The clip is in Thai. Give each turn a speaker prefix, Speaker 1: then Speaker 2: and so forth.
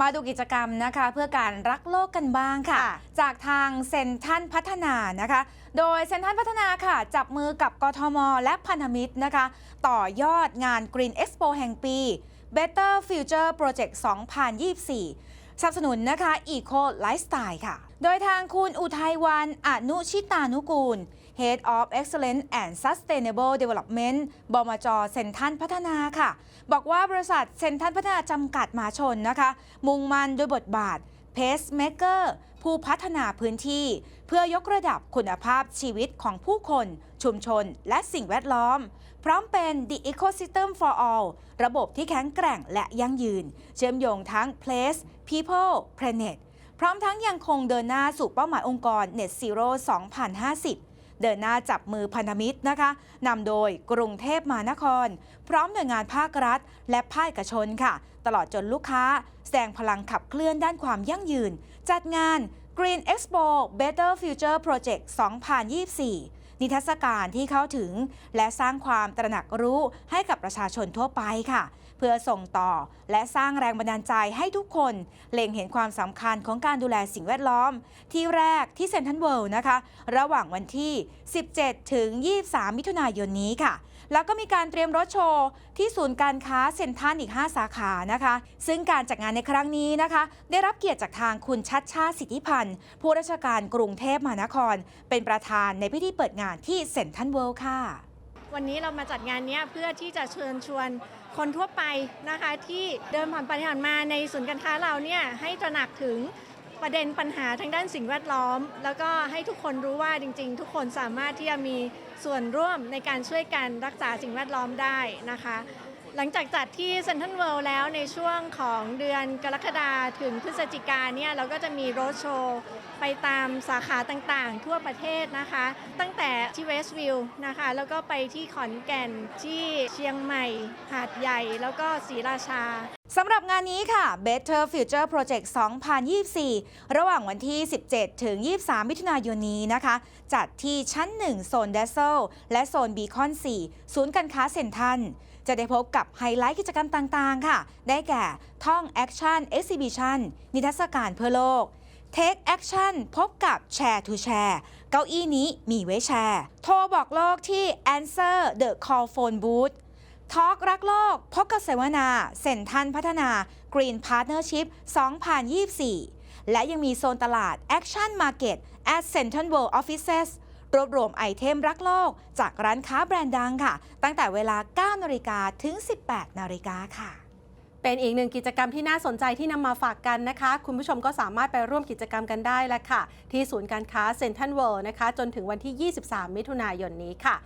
Speaker 1: มาดูกิจกรรมนะคะ เพื่อการรักโลกกันบ้างค่ะ
Speaker 2: ค่ะ
Speaker 1: จากทางเซนทรันพัฒนานะคะ โดยเซนทรันพัฒนาค่ะ จับมือกับกทม และพันธมิตรนะคะ ต่อยอดงาน Green Expo แห่งปี Better Future Project 2024 สนับสนุนนะคะ Eco Lifestyle ค่ะ โดยทางคุณอุทัยวันอนุชิตานุกูล Head of Excellence and Sustainable Development บมจเซนทันพัฒนาค่ะ บอกว่าบริษัทเซนทันพัฒนาจำกัดมหาชนนะคะ มุ่งมั่นด้วยบทบาท Pacemaker ผู้พัฒนาพื้นที่ เพื่อยกระดับคุณภาพชีวิตของผู้คน ชุมชน และสิ่งแวดล้อม พร้อมเป็น The Ecosystem for All ระบบที่แข็งแกร่งและยั่งยืน เชื่อมโยงทั้ง Place People Planet พร้อมทั้งยังคงเดินหน้าสู่เป้าหมายองค์กร Net Zero 2050 เดินหน้าจับมือพันธมิตรนะคะนำโดยกรุงเทพมหานคร พร้อมหน่วยงานภาครัฐ และภาคเอกชนค่ะ ตลอดจนลูกค้า แสดงพลังขับเคลื่อนด้านความยั่งยืน จัดงาน Green Expo Better Future Project 2024 นิทรรศการที่เข้าถึง และสร้างความตระหนักรู้ให้กับประชาชนทั่วไปค่ะ เพื่อส่งต่อและสร้างแรงบันดาลใจให้ทุกคน เล็งเห็นความสำคัญของการดูแลสิ่งแวดล้อม ที่แรกที่เซนทันเวิลด์นะคะ ระหว่างวันที่ 17 ถึง 23 มิถุนายนนี้ค่ะแล้วก็มีการเตรียมรถโชว์ ที่ศูนย์การค้าเซ็นทรัลอีก 5 สาขานะคะ ซึ่งการจัดงานในครั้งนี้นะคะ ได้รับเกียรติจากทางคุณชัดชาติสิทธิพันธ์ผู้ราชการกรุงเทพมหานคร เป็นประธานในพิธีเปิดงานที่เซ็นทรัลเวิลด์ค่ะ
Speaker 2: วันนี้เรามาจัดงานนี้เพื่อที่จะเชิญชวนคนทั่วไปนะคะ ที่เดินผ่านไปผ่านมาในศูนย์การค้าเราเนี่ยให้ตระหนักถึงประเด็นปัญหาทางด้านสิ่งแวดล้อม แล้วก็ให้ทุกคนรู้ว่าจริง ๆ ทุกคนสามารถที่จะมีส่วนร่วมในการช่วยกันรักษาสิ่งแวดล้อมได้นะคะ หลังจากจัดที่เซนทรัลเวิลด์แล้วในช่วงของเดือนกรกฎาถึงพฤศจิกาเนี่ยเราก็จะมีโรดโชว์ไปตามสาขาต่างๆ ทั่วประเทศนะคะ ตั้งแต่ที่เวสต์วิวนะคะ แล้วก็ไปที่ขอนแก่นที่เชียงใหม่ หาดใหญ่ แล้วก็ศรีราชา
Speaker 1: สำหรับงานนี้ค่ะ Better Future Project 2024 ระหว่างวันที่ 17 ถึง 23 มิถุนายนนี้นะคะ จัดที่ชั้น 1 โซนเดซเซลและโซนบีคอน 4 ศูนย์การค้าเซ็นทรัล จะได้พบกับไฮไลท์กิจกรรมต่างๆ ค่ะ ได้แก่ท่อง Action Exhibition นิทรรศการเพื่อโลก Take Action พบกับ Share to Share เก้าอี้นี้มีไว้แชร์ โทรบอกโลกที่ Answer the Call Phone Booth ทอล์กรักโลก พบกับเสวนาเซ็นทันพัฒนา Green Partnership 2024 และยังมีโซนตลาด Action Market at Central World Offices รวบรวมไอเทมรักโลก จากร้านค้าแบรนด์ดังค่ะ ตั้งแต่เวลา 9นาฬิกาถึง 18นาฬิกาค่ะ
Speaker 3: เป็นอีกหนึ่งกิจกรรมที่น่าสนใจที่นำมาฝากกันนะคะ คุณผู้ชมก็สามารถไปร่วมกิจกรรมกันได้แล้วค่ะ ที่ศูนย์การค้าเซ็นทรัลเวิลด์นะคะ จนถึงวันที่ 23 มิถุนายนนี้ค่ะ